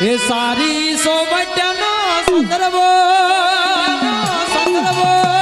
એ સારી સોબટનો સંદર્ભો સંદર્ભો.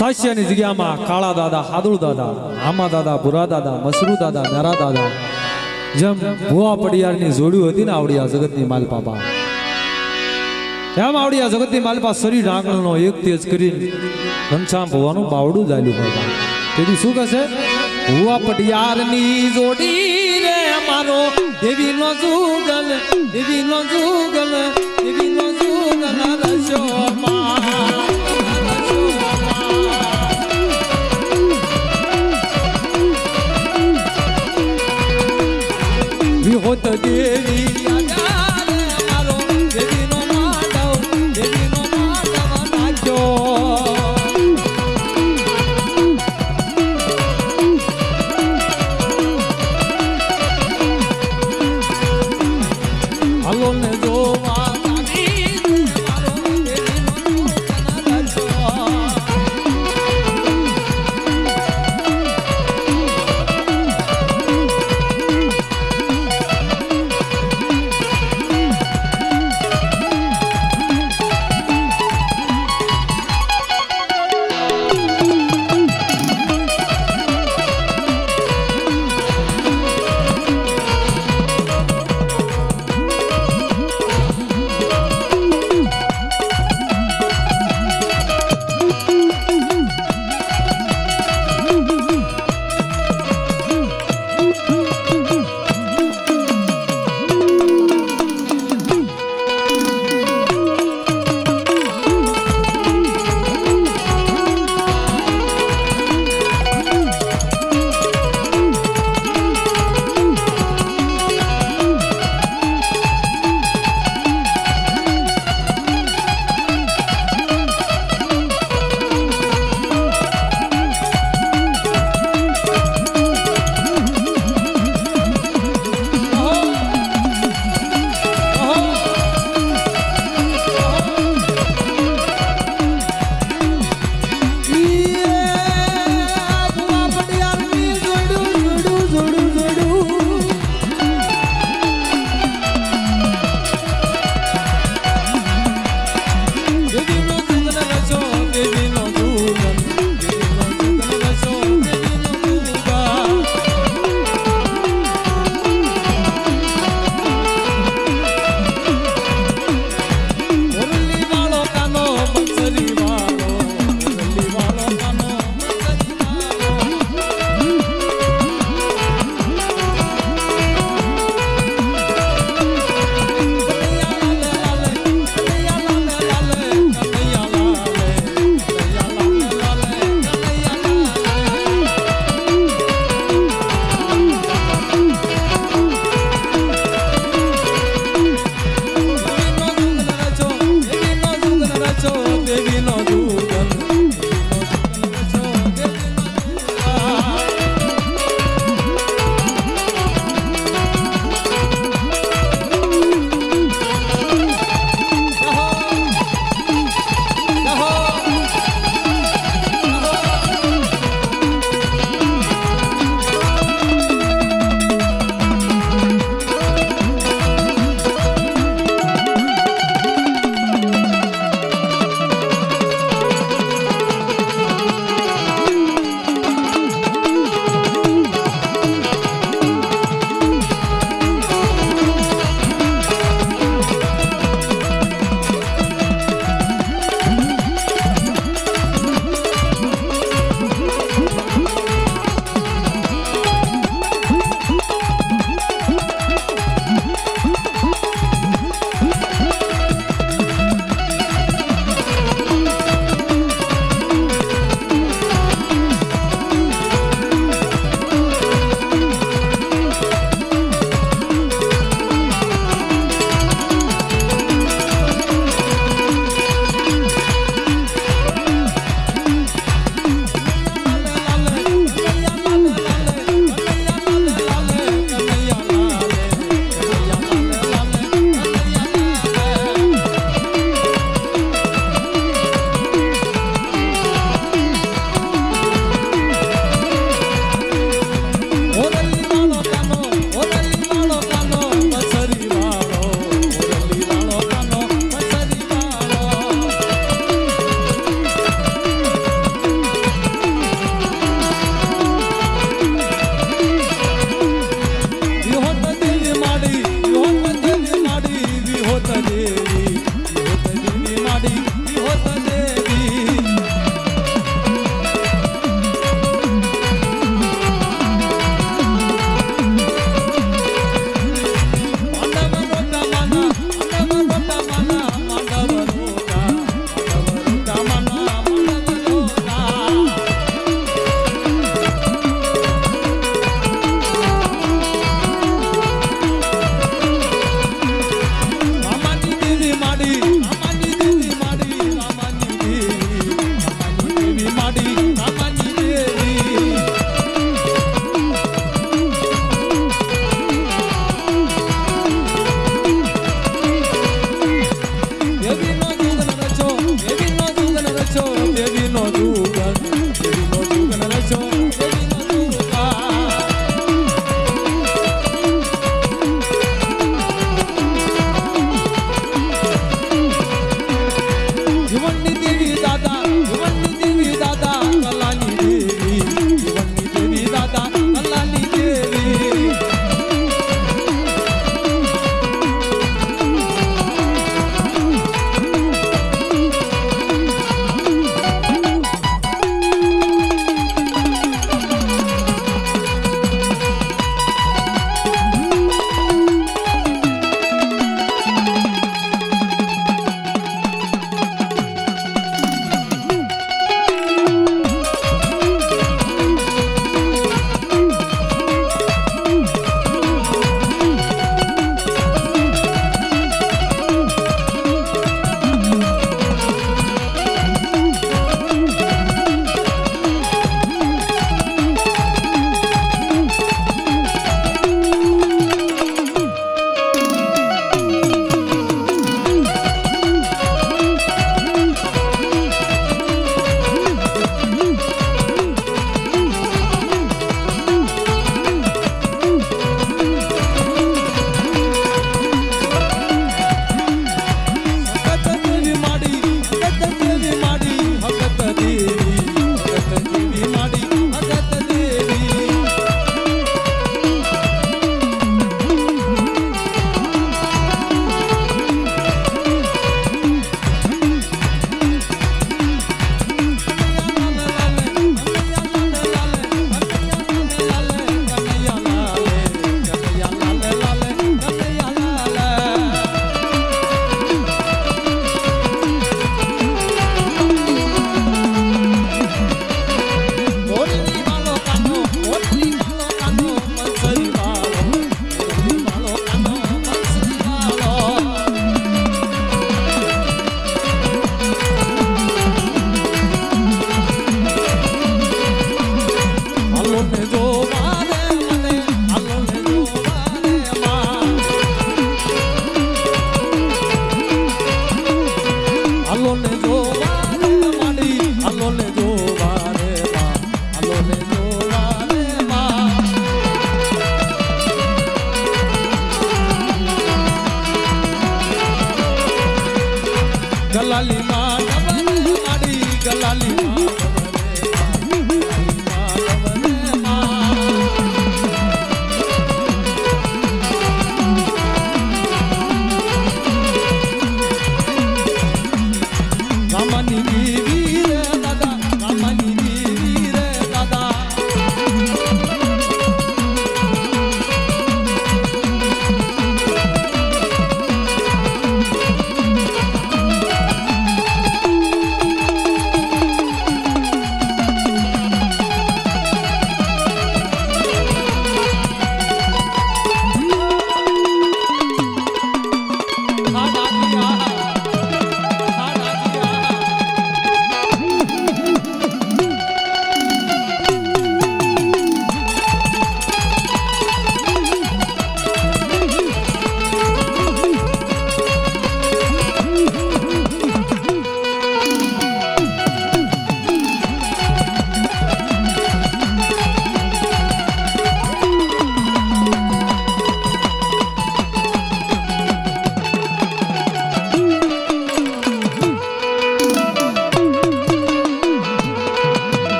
હાસ્યની જગ્યામાં કાળા દાદા હાદુળ દાદા, આમા દાદા, ભુરા દાદા, મસરૂ દાદા મેરા દાદા. જેમ ભુવા પડિયારની જોડ્યું હતી ને આવડી આ જગતની માલપાપા. એમ આવડી આ જગતની માલપા શરીર આંગણનો એક તેજ કરીને ઘનશ્યામ ભુવાનું બાવડું ચાલ્યું પડતા તેથી શું કહેશે? ભુવા પટિયારની જોડી રે મારો દેવીનો જુગલ દેવીનો જુગલ દેવીનો જુગલ રશોમાં 我的爹。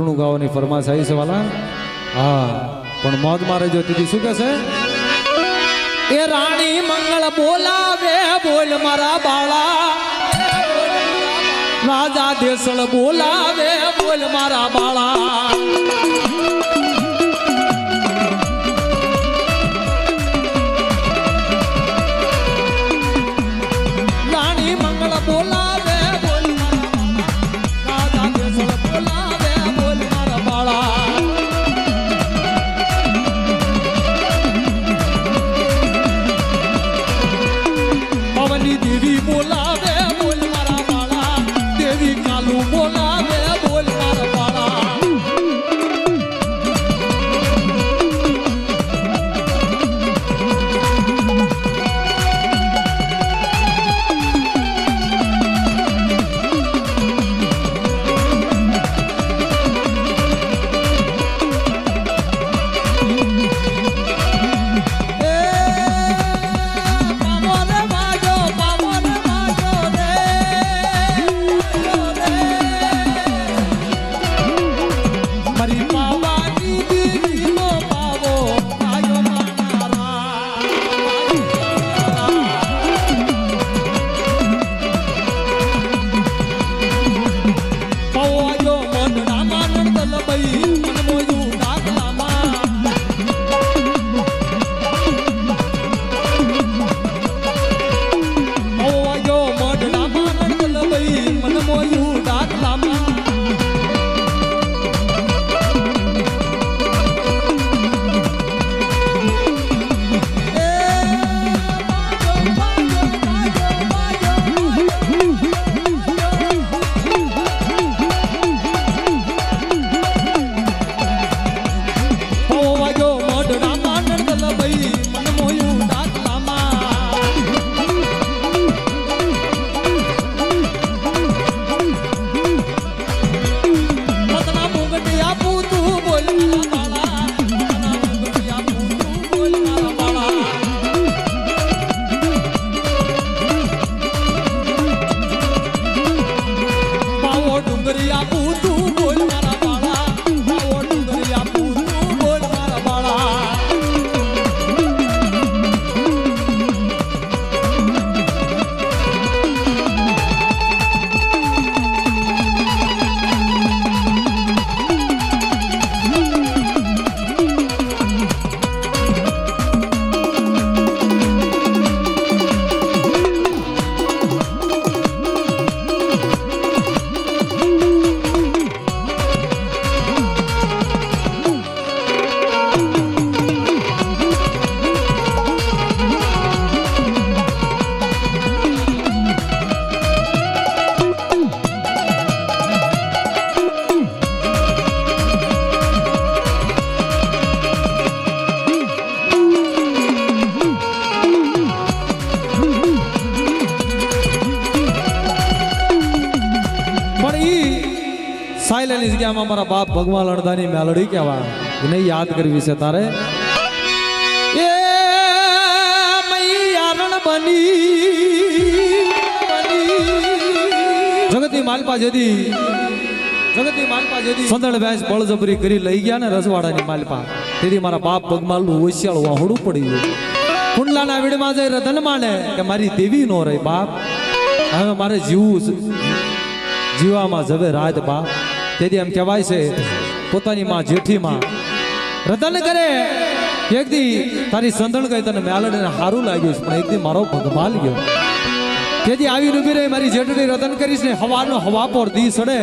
ઝૂલણું ગાવાની ફરમાશ આવી છે, વાલા. હા, પણ મોજ મારે જો તીજી શું કહે છે એ રાણી મંગળ બોલાવે, બોલ મારા બાળા. રાજા દેસળ બોલાવે, બોલ મારા બાળા. બાપ ભગવાન અણદાની મેલડી કહેવા એને યાદ કરવી છે તારે? એ મૈયારણ બની. જગતની માલપા જદી જગતી માલપા જદી સંદળ વ્યાસ બળજબરી કરી લઈ ગયા ને રજવાડાની માલપા. તેથી મારા બાપ પગમાલનું હોશિયાળ વાહડું પડી ગયું. કુંડલાના વીડમાં જઈ રતન માને કે મારી દેવી નો રહી બાપ. હવે મારે જીવવું છે. જીવામાં જવે રાત બાપ. તેથી એમ કહેવાય છે, પોતાની માં જેઠીમાં રતન કરે એક દી તારી સંદણ ગઈ તને મેલડીને સારું લાગ્યું છે, પણ એક દી મારો ભગવાન ગયો. તેથી આવી ઊભી રહી, મારી જેઠડી રતન કરીશ ને હવાનો હવા પર દી સડે.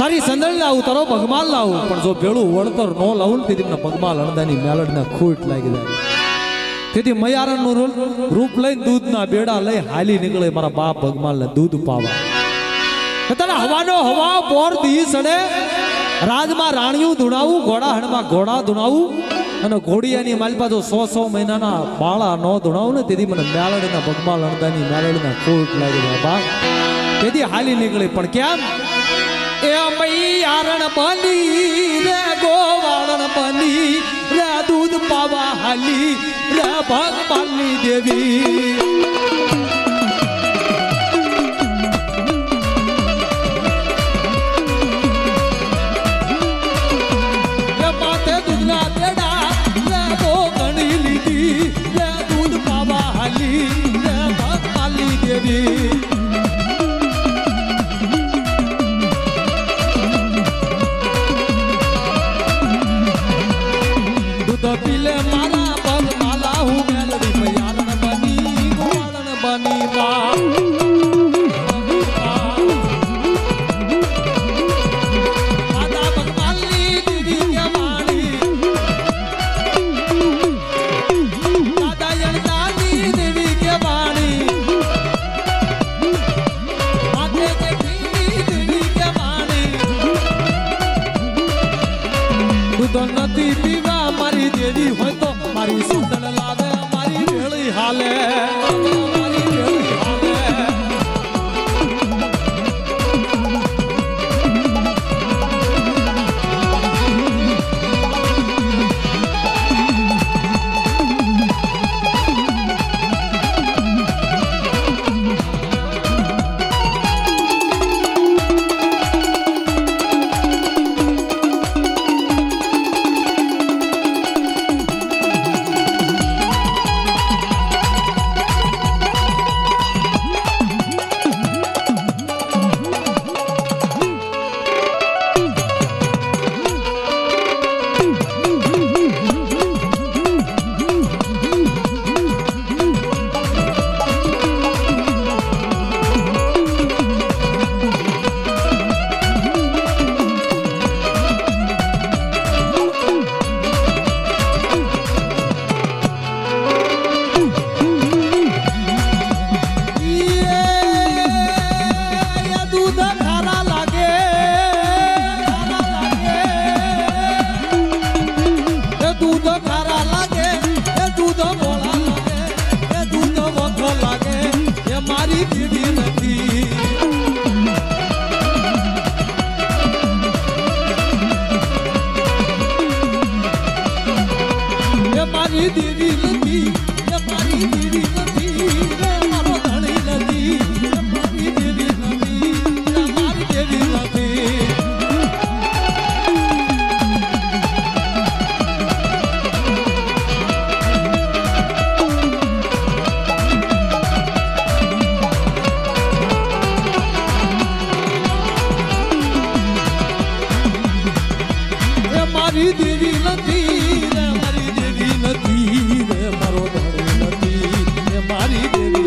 તારી સંદણ લાવું, તારો ભગમાલ લાવું, પણ જો ભેળું વળતર ન લાવું ને તેથી મને ભગમાલ અણદાની મેલડીને ખૂટ લાગી જાય. તેથી મયારણનું રૂપ લઈને દૂધના બેડા લઈ હાલી નીકળે, મારા બાપ ભગવાનને દૂધ પાવા. તને હવાનો હવા પોર દી સડે રાજમાં રાણિયું ધૂણાવું ઘોડા હણમાં ઘોડા ધૂણાવું અને ઘોડિયાની માલપા જો સો સો મહિનાના બાળા ન ધૂણાવું ને તેથી મને મેળડીના ભગવાન લણતાની મેળડીના કોટ લાગી જાય તેથી હાલી નીકળી. પણ કેમ? એ મૈયારણ બની રે, ગોવાળણ બની રે, દૂધ પાવા હાલી રે, ભગવાનની દેવી. gariberim